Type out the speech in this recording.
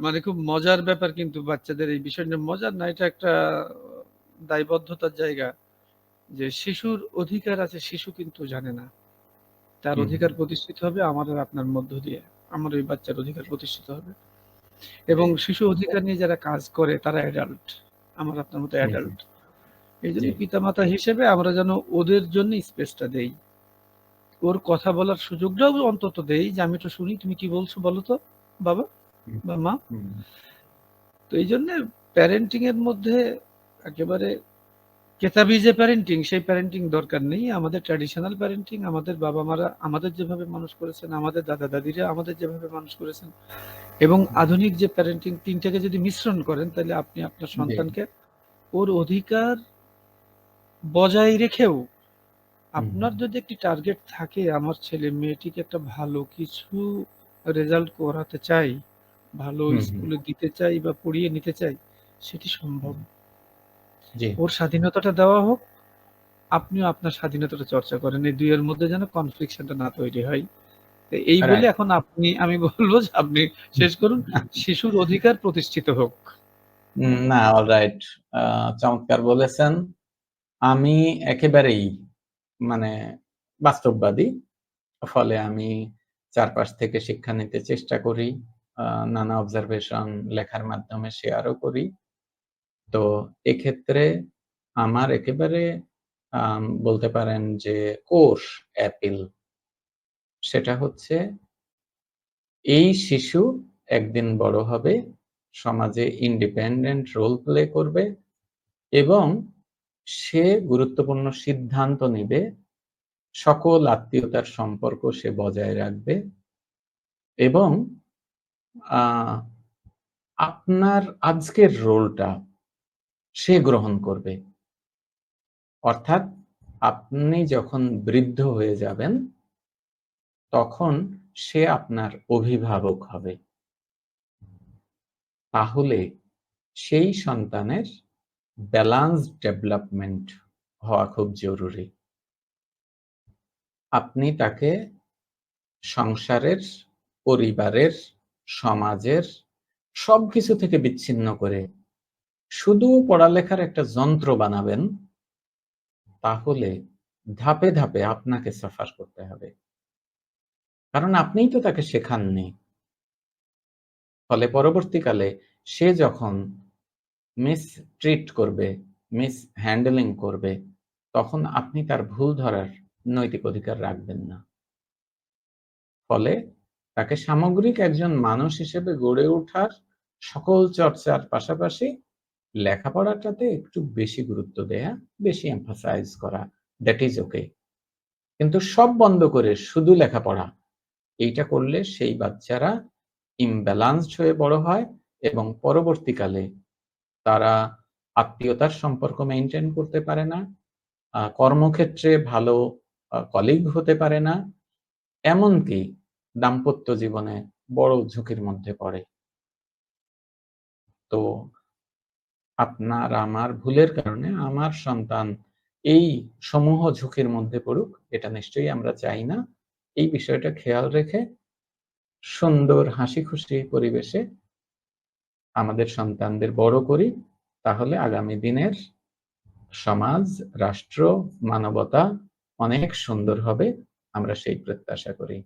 মানে খুব মজার ব্যাপার কিন্তু বাচ্চাদের এই বিষয়টা মজার না এটা একটা দায়বদ্ধতার জায়গা। যে শিশুর অধিকার আছে শিশু কিন্তু জানে না। তার অধিকার প্রতিষ্ঠিত হবে আমাদের আপনার মধ্য দিয়ে। আমার ওই বাচ্চার অধিকার প্রতিষ্ঠিত হবে। এবং শিশু অধিকার নিয়ে যারা কাজ করে তারা অ্যাডাল্ট। আমার আপনার মতো। অ্যাডাল্ট। এইজন্য জি। পিতামাতা হিসেবে আমরা যেন ওদের জন্য স্পেসটা দেই। ওর কথা বলার সুযোগটাও অন্তত দেই যে, "আমি একটু শুনি তুমি কি বলছো বলো তো বাবা বা মা।" তো এইজন্যে প্যারেন্টিং এর মধ্যে একেবারে কেতাবি যে প্যারেন্টিং সেই প্যারেন্টিং দরকার নেই। আমাদের ট্র্যাডিশনাল প্যারেন্টিং আমাদের বাবা-মারা আমাদের যেভাবে মানুষ করেছেন, আমাদের দাদা-দাদিরা আমাদের যেভাবে মানুষ করেছেন এবং আধুনিক যে প্যারেন্টিং ৩ টাকে যদি মিশ্রণ করেন তাহলে আপনি আপনার সন্তানকে ওর অধিকার বজায় রেখেও আপনার যদি একটি টার্গেট থাকে আমার ছেলে-মেয়েটিকে একটা ভালো কিছু রেজাল্ট করাতে চাই, ভালো। স্কুলে দিতে চাই বা পড়িয়ে নিতে চাই, সেটি সম্ভব। ওর স্বাধীনতাটা দেওয়া হোক, আপনিও আপনার স্বাধীনতাটা চর্চা করেন। এই ২ এর মধ্যে যেন কনফ্লিকশন টা না তৈরি হয়। এই বলে এখন আপনি আমি বলব যে আপনি শেষ করুন। শিশুর অধিকার প্রতিষ্ঠিত হোক। না অলরাইট। চমৎকার বলেছেন। আমি একেবারেই মানে বাস্তববাদী। ফলে আমি চারপাশ থেকে শিক্ষা নিতে চেষ্টা করি। নানা অবজারভেশন লেখার মাধ্যমে শেয়ারও করি। তো এক্ষেত্রে আমার একেবারে বলতে পারেন যে কোর অ্যাপিল সেটা হচ্ছে এই শিশু একদিন বড় হবে, সমাজে ইন্ডিপেন্ডেন্ট রোল প্লে করবে এবং সে গুরুত্বপূর্ণ সিদ্ধান্ত নেবে সকল আত্মীয়তার সম্পর্ক সে বজায় রাখবে। এবং আপনার আজকের রোলটা সে গ্রহণ করবে। অর্থাৎ আপনি যখন বৃদ্ধ হয়ে যাবেন তখন সে আপনার অভিভাবক হবে। তাহলে সেই সন্তানের ব্যালান্সড ডেভেলপমেন্ট হওয়া খুব জরুরি। আপনি তাকে সংসারের, পরিবারের, সমাজের সবকিছু থেকে বিচ্ছিন্ন করে শুধু পড়ালেখার একটা যন্ত্র বানাবেন তাহলে ধাপে, ধাপে আপনাকে সাফার করতে হবে। কারণ আপনিই তো তাকে শেখাননি। ফলে পরবর্তীকালে সে যখন মিস ট্রিট করবে, মিসহ্যান্ডলিং করবে, তখন আপনি তার ভুল ধরার নৈতিক অধিকার রাখবেন না। ফলে তাকে সামগ্রিক একজন মানুষ হিসেবে গড়ে ওঠার সকল চর্চার পাশাপাশি লেখাপড়াটাতে একটু বেশি গুরুত্ব দেয়া, বেশি এমফাসাইজ করা, দ্যাট ইজ ওকে। কিন্তু সব বন্ধ করে শুধু লেখাপড়া, এইটা করলে সেই বাচ্চারা ইমব্যালান্সড হয়ে বড় হয় এবং পরবর্তীকালে তারা আত্মীয়তার সম্পর্ক মেনটেন করতে পারে না, কর্মক্ষেত্রে ভালো কলিগ হতে পারে না, এমনকি দাম্পত্য জীবনে বড় ঝুঁকির মধ্যে পড়ে। তো আপনার আমার ভুলের কারণে আমার সন্তান এই সমূহ ঝুঁকির মধ্যে পড়ুক, এটা নিশ্চয়ই আমরা চাই না। এই বিষয়টা খেয়াল রেখে সুন্দর হাসিখুশি পরিবেশে আমাদের সন্তানদের বড় করি, তাহলে আগামী দিনের সমাজ, রাষ্ট্র, মানবতা অনেক সুন্দর হবে। আমরা সেই প্রত্যাশা করি।